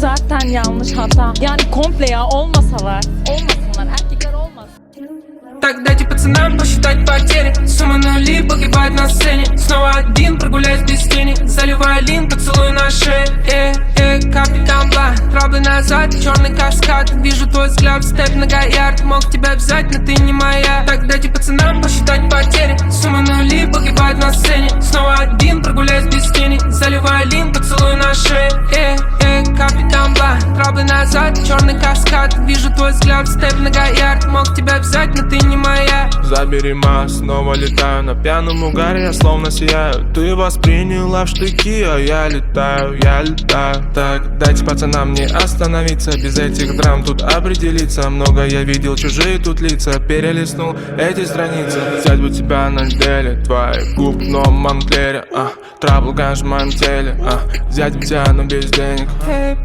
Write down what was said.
zaten yanlış hata. Yani komple ya olmasalar. Olmasınlar. Erkekler olmasın. Так дайте пацанам посчитать потери Сумма нули погибает на сцене Снова один прогуляюсь без тени Заливаю лин, поцелуй на шее э, э, Капитан Бла, траблы назад, черный каскад Вижу твой взгляд, степь на ярд Мог тебя взять, но ты не моя Так дайте пацанам посчитать потери Сумма нули погибает на сцене Снова один прогуляюсь черный каскад Вижу твой взгляд, степь на ярд Мог тебя взять, но ты не моя. Забери ма, снова летаю На пьяном угаре я словно сияю. Ты восприняла в штыки, а я летаю, я летаю. Так, дайте пацанам не остановиться Без этих драм тут определиться. Много я видел, чужие тут лица Перелистнул эти страницы. Взять бы тебя на деле Твоих губ в новом Монклере а, Трабл ганж в моем теле а, Взять бы тебя, но без денег. Hey,